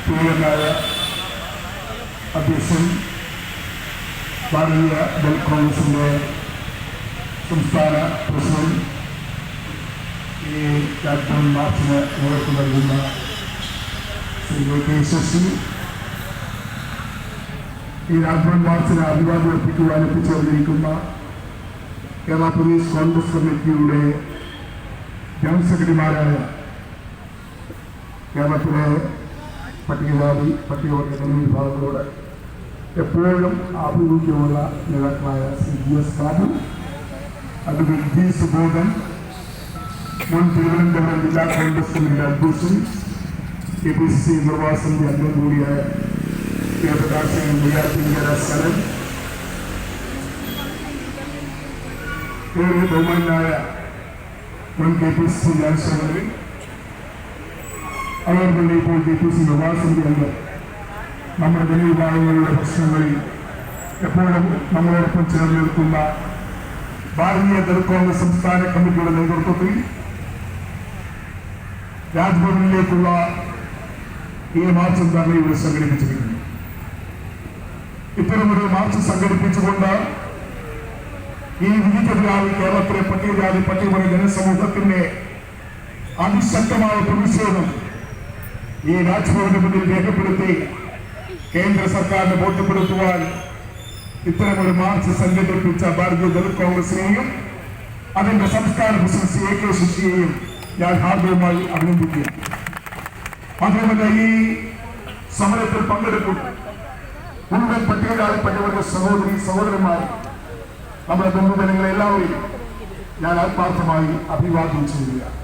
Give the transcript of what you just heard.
പ്രിയനായ അധ്യക്ഷൻ ഭാരതീയ ദൾ കോൺഗ്രസിന്റെ സംസ്ഥാന പ്രസിഡന്റ് ഈ ക്യാപ്റ്റൻ മാർച്ചിന് നേതൃത്വം നൽകുന്ന ശ്രീ കെ ശശി ഈ രാജ്ഭവൻ മാർച്ചിന് അഭിവാദ്യം എത്തിക്കുവാൻ എത്തിച്ചേർന്നിരിക്കുന്ന കേരള പോലീസ് കോൺഗ്രസ് കമ്മിറ്റിയുടെ ജനറൽ സെക്രട്ടറിമാരായ കേരളത്തിലെ പട്ടികജാതി പട്ടികവർഗ ജനറൽ വിഭാഗങ്ങളോട് എപ്പോഴും ആഭിമുഖ്യമുള്ള നേതാക്കളായ Shri G S Babu advocate G Subodhan മുൻ തിരുവനന്തപുരം ജില്ലാ കോൺഗ്രസ് കമ്മിറ്റി അധ്യക്ഷൻ കെ പി സി സി നിർവാഹ സമിതി അംഗം കൂടിയായ കെ പ്രകാശൻ നെയ്യാറ്റിങ്കര സനൻ ഏറെ ബഹുമാനായ മുൻ K P C general secretary ഇപ്പോൾ കെ പി സി നിർവാഹ അംഗം നമ്മുടെ ജനവിഭാഗങ്ങളുടെ പ്രശ്നങ്ങളിൽ എപ്പോഴും നമ്മളോടൊപ്പം ചേർന്ന് നിൽക്കുന്ന ഭാരതീയ ദളിത് സംസ്ഥാന കമ്മിറ്റിയുടെ നേതൃത്വത്തിൽ രാജ്ഭവനിലേക്കുള്ള ഈ മാർച്ച് തന്നെ ഇവിടെ സംഘടിപ്പിച്ചിരിക്കുന്നു ഇത്തരമൊരു മാർച്ച് സംഘടിപ്പിച്ചുകൊണ്ട് ഈ വിധിക്കെതിരായി കേരളത്തിലെ പട്ടികജാതി പട്ടികവർഗ ജനസമൂഹത്തിന്റെ അതിശക്തമായ പ്രതിഷേധം ഈ രാജ്ഭവന്റെ മുന്നിൽ രേഖപ്പെടുത്തി കേന്ദ്ര സർക്കാരിനെ ബോധ്യപ്പെടുത്തുവാൻ ഇത്തരമൊരു മാർച്ച് സംഘടിപ്പിച്ച ഭാരതീയ ദളിത് കോൺഗ്രസിനെയും അതിന്റെ സംസ്ഥാന പ്രസിഡന്റ് എ കെ ശശിയെയും ഞാൻ ഹാർദവുമായി അഭിനന്ദിക്കുന്നു. മാത്രമല്ല ഈ സമരത്തിൽ പങ്കെടുക്കും മുഴുവൻ പട്ടികജാതി പട്ടികവർഗ സഹോദരി സഹോദരന്മാർ നമ്മുടെ ബന്ധുജനങ്ങളെ എല്ലാവരെയും ഞാൻ ആത്മാർത്ഥമായി അഭിവാദ്യം ചെയ്യുകയാണ്.